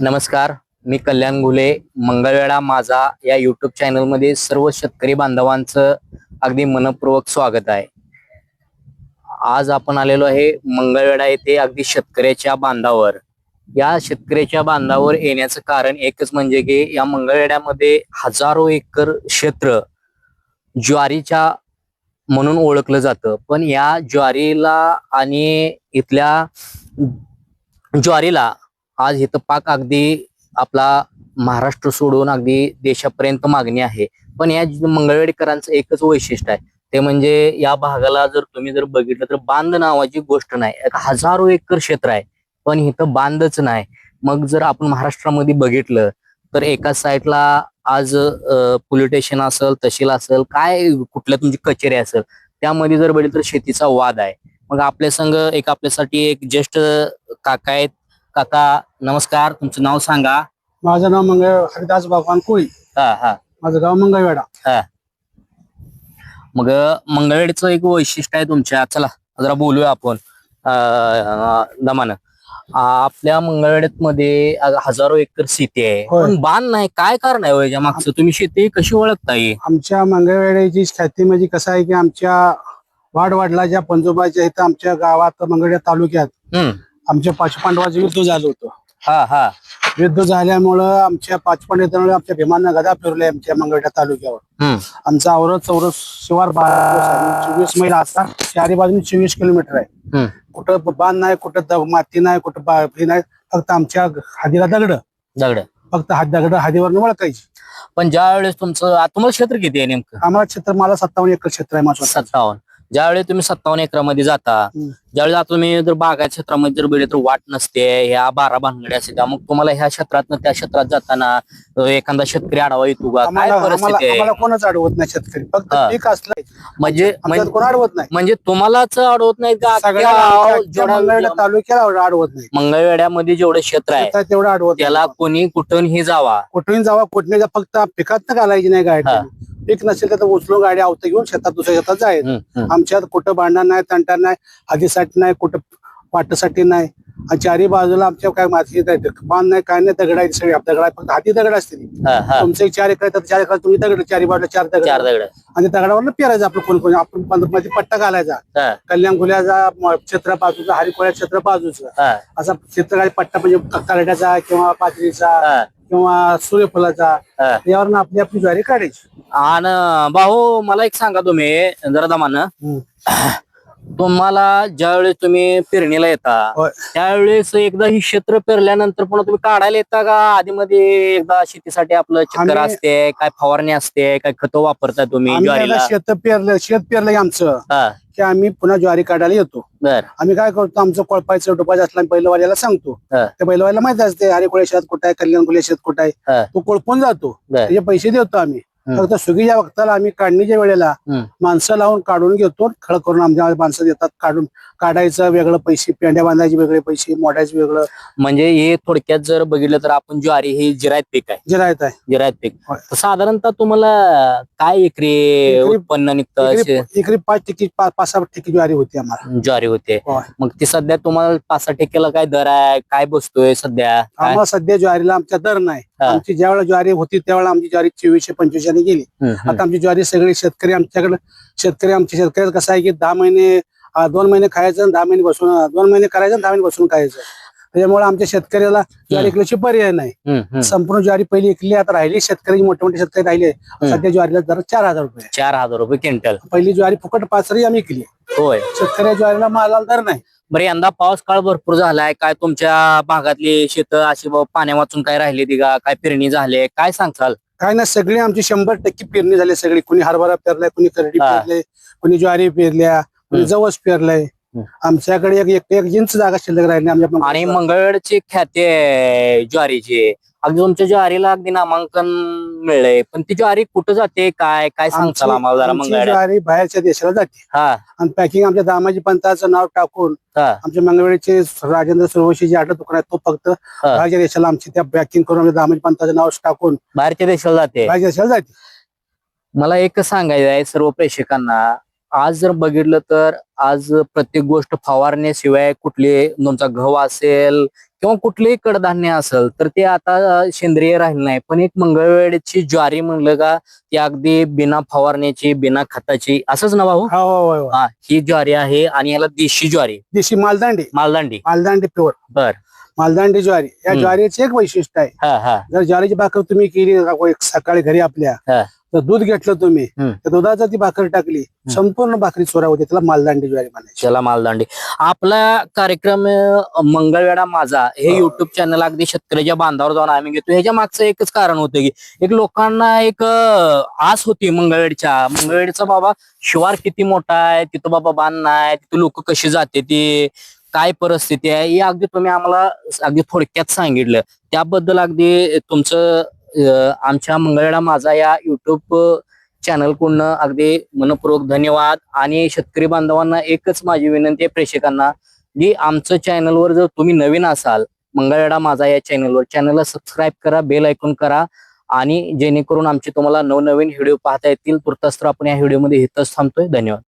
नमस्कार मी कल्याण घुले मंगळवेळा माझा या युट्यूब चॅनलमध्ये सर्व शेतकरी बांधवांचं अगदी मनपूर्वक स्वागत आहे. आज आपण आलेलो आहे मंगळवेढा येथे अगदी शेतकऱ्याच्या बांधावर. या शेतकऱ्याच्या बांधावर येण्याचं कारण एकच म्हणजे की या मंगळवेड्यामध्ये हजारो एकर क्षेत्र ज्वारीच्या म्हणून ओळखलं जातं. पण या ज्वारीला आणि इथल्या ज्वारीला आज इथं पाक अगदी आपला महाराष्ट्र सोडून अगदी देशापर्यंत मागणी आहे. पण या मंगळवेडकरांचं एकच वैशिष्ट्य आहे. ते म्हणजे या भागाला जर तुम्ही जर बघितलं तर बांध नावाची गोष्ट नाही. एक हजारो एकर क्षेत्र आहे. पण इथं बांधच नाही. मग जर आपण महाराष्ट्रामध्ये बघितलं तर एका साईडला आज पोलीस स्टेशन असेल तहसील असेल काय कुठल्या तुमची कचेरी असेल त्यामध्ये जर बघितलं तर शेतीचा वाद आहे. मग आपल्या संघ एक आपल्यासाठी एक ज्येष्ठ काका आहेत काका नमस्कार. तुमचं नाव सांगा. माझं नाव मंगळ हरिदास भगवान कोळी. हा हा. माझं गाव मंगळवेढा. मग मंगळवेडचं एक वैशिष्ट्य आहे तुमच्या. चला जरा बोलूया आपण. दमानं. आपल्या मंगळवेड्यात मध्ये हजारो एकर शेती आहे. होय. पण बांध नाही. काय कारण आहे हो याच्या मागचं? तुम्ही शेती कशी ओळखताय? आमच्या मंगळवेढ्याची ख्याती म्हणजे कसं आहे की आमच्या वाडवाडलाच्या पंजोबाच्या इथं आमच्या गावात मंगळवेढा तालुक्यात हम्म आमच्या पाचपांडवाचं युद्ध झालं होतं. हा हा. युद्ध झाल्यामुळं आमच्या पाचपांडवामुळे आमच्या भीमानं गदा फिरले आमच्या मंगळवेढा तालुक्यावर. आमचा औरत चौरस शिवार चोवीस मैल आता चारी बाजूने चोवीस किलोमीटर आहे. कुठं बांध नाही कुठं माती नाही कुठं बा- हे नाही फक्त आमच्या हादीला दगड. दगड. फक्त हात दगड हादीवर वळखायची. पण ज्या वेळेस तुमचं तुम्हाला क्षेत्र किती आहे नेमकं? आम्हाला क्षेत्र मला सत्तावन्न एकर क्षेत्र आहे माझं. सत्तावन्न. ज्यावेळी तुम्ही सत्तावन्न एकरामध्ये जाता. ज्यावेळी आता तुम्ही जर बागायत क्षेत्रामध्ये जर बेले तर वाट नसते ह्या बारा भानगड्या असते मग तुम्हाला ह्या क्षेत्रात त्या क्षेत्रात जाताना एखादा शेतकरी आढावा येतो का? काय परिस्थिती आहे? कोणच अडवत नाही शेतकरी? फक्त. पीक असलं म्हणजे आमच्यात कोण अडवत नाही. म्हणजे तुम्हालाच अडवत नाही का? तालुक्याला अडवत नाही. मंगळवेड्यामध्ये जेवढं क्षेत्र आहे तेवढं अडवत त्याला कोणी कुठूनही जावा. कुठून जावा कुठे जा फक्त पिकात घालायची नाही गाडी. पीक नसेल तर उचलून गाडी आवत घेऊन शेतात दुसऱ्या शेतात जायचं. आमच्यात कुठं भांडण नाही तंटा नाही हदीसाठी नाही कुठं वाटासाठी नाही. आणि चारी बाजूला आमच्या काय माती बांध नाही काय नाही दगड आहे सगळे. दगड फक्त हाती दगड असते हा, हा. तुमचं चार एकर तर चार एकर तुम्ही दगड चारी बाजूला चार दगड. चार दगड. आणि दगडावर पेरायचं आपलं कोण कोण. आपण पंधरा मध्ये पट्टा घालायचा. कल्याण खुल्याचा क्षेत्र बाजूचा हरिकोळ्या क्षेत्र बाजूचा. असा क्षेत्रकाळी पट्टा म्हणजे करड्याचा किंवा पातळीचा किंवा सूर्यफुलाचा हा. यावर आपली आपली ज्वारी काढायची आणि भाऊ मला एक सांगा तुम्ही जरा दमानं. तुम्हाला ज्यावेळेस तुम्ही पेरणीला येता होय. त्यावेळेस एकदा ही क्षेत्र पेरल्यानंतर पुन्हा तुम्ही काढायला येता का आधी मध्ये एकदा शेतीसाठी आपलं चक्कर आम्ही- असते काय फवारणी असते काय खतं वापरता तुम्ही आम्ही ज्वारीला शेत पेरलं शेत पेरलं की आमचं हा की आम्ही पुन्हा ज्वारी काढायला येतो बर आम्ही काय करतो आमचं कोळपायचं डोपायचं असलं आम्ही बैलवाल्याला सांगतो हा. त्या बैलवाल्याला माहीत असते हरिकोळ्या शेत कुठं आहे कल्याण खुल्या शेत कुठं हा. आहे तो कोळपून जातो त्याचे पैसे देतो आम्ही. फक्त सुगीच्या वक्ताला आम्ही काढणीच्या वेळेला. माणसं लावून काढून घेतो खळ करून आमच्या माणसं देतात काढून. काढायचं वेगळं पैसे पेंड्या बांधायचे वेगळे पैसे मोडायचे वेगळं. म्हणजे हे थोडक्यात जर बघितलं तर आपण ज्वारी ही जिरायत पीक आहे. जे राहत आहे. जिरायत पीक. तर साधारणतः तुम्हाला काय एकरी एकरी- उत्पन्न निघतं इकडे पाच टक्के पाच सहा टक्के ज्वारी होती आम्हाला. ज्वारी होते. मग ती सध्या तुम्हाला पाच सहा टक्क्याला काय दर आहे? काय बसतोय सध्या? आम्हाला सध्या ज्वारीला आमच्या दर नाही. आमची ज्यावेळेला ज्वारी होती त्यावेळेला आमची ज्वारी चोवीसशे पंचवीसशे गेली. आता आमची ज्वारी सगळे शेतकरी आमच्याकडे शेतकरी आमच्या शेतकऱ्याचं कसं आहे की दहा महिने दोन महिने खायचं दहा महिने बसून दोन महिने करायचं दहा महिने बसून खायचं. त्याच्यामुळे आमच्या शेतकऱ्याला ज्वारी इकल्याची पर्याय नाही. संपूर्ण ज्वारी पहिली इकली आता राहिली शेतकरी मोठे मोठे शेतकरी राहिले सध्या ज्वारीला दर चार हजार रुपये. चार हजार रुपये क्विंटल. पहिली ज्वारी फुकट पाचरी आम्ही इकली. होय. शेतकऱ्या ज्वारीला मालाला दर नाही. बरं यंदा पाऊस काळ भरपूर झालाय. काय तुमच्या भागातली शेत अशी ब- पाण्या वाचून काय राहिली ती का? काय पेरणी झाले काय सांगताल? काय ना सगळी आमची शंभर टक्के पेरणी झाली. सगळी कुणी हरभरा पेरलाय कुणी करडी हा. पेरले कुणी ज्वारी पेरल्या कुणी हम्म. जवस पेरलंय. आमच्याकडे एक एक एक इंच जागा शिल्लक राहिली आमच्या आणि मंगळवेडची ख्याती आहे ज्वारीची. अगदी तुमच्या ज्वारीला अगदी नामांकन मिळलंय. पण ती ज्वारी कुठं जाते? काय काय सांगताल आम्हाला जरा आमची मंगळवेड्यात ज्वारी बाहेरच्या देशाला जाते. हा. आणि पॅकिंग आमच्या दामाजी पंताचं नाव टाकून हा. आमच्या मंगळवेळचे राजेंद्र सुरवशी जे आठ दुकान आहे तो फक्त बाहेरच्या देशाला आमची त्या पॅकिंग करून आमच्या दामाजी पंताचं नाव टाकून बाहेरच्या देशाला जाते. बाहेरच्या देशाला जाते. मला एक सांगायचं आहे सर्व प्रेक्षकांना. आज जर बघितलं तर आज प्रत्येक गोष्ट फवारण्याशिवाय कुठले तुमचा गहू असेल किंवा कुठलेही कडधान्य असेल तर ते आता सेंद्रिय राहिलं नाही. पण एक मंगळवेळची ज्वारी म्हणलं का ती अगदी बिना फवारण्याची बिना खताची असंच ना भाऊ? हो हो हो, हो हा ज्वारी आहे आणि याला देशी ज्वारी. देशी मालदांडी. मालदांडी. मालदांडी प्युअर. बर. मालदांडी ज्वारी. या. ज्वारीचे एक वैशिष्ट्य आहे. हा हा. जर ज्वारीची भाकर तुम्ही केली सकाळी घरी आपल्या तर दूध घेतलं तुम्ही जर ती भाकर टाकली संपूर्ण भाकरी चोरा होते त्याला मालदांडी ज्वारी म्हणायची. त्याला मालदांडी. आपला कार्यक्रम अं, मंगळवेढा माझा हे युट्यूब चॅनल अगदी शेतकऱ्याच्या बांधावर जाऊन आम्ही घेतो ह्याच्या मागचं एकच कारण होतं की एक लोकांना एक आस होती मंगळवेडच्या मंगळवेडचा बाबा शिवार किती मोठा आहे तिथं बाबा बांध नाही तिथं लोक कशी जाते ते काय परिस्थिती आहे हे अगदी तुम्ही आम्हाला अगदी थोडक्यात सांगितलं. त्याबद्दल अगदी तुमचं आमच्या मंगळवेढा माझा या युट्यूब चॅनलकडून अगदी मनपूर्वक धन्यवाद. आणि शेतकरी बांधवांना एकच माझी विनंती आहे प्रेक्षकांना की आमचं चॅनलवर जर तुम्ही नवीन असाल मंगळवेढा माझा या चॅनलवर चॅनलला सबस्क्राईब करा बेल ऐकून करा आणि जेणेकरून आमचे तुम्हाला नवनवीन व्हिडिओ पाहता येतील. तुर्तास्त्र आपण या व्हिडिओमध्ये इथंच थांबतोय. धन्यवाद.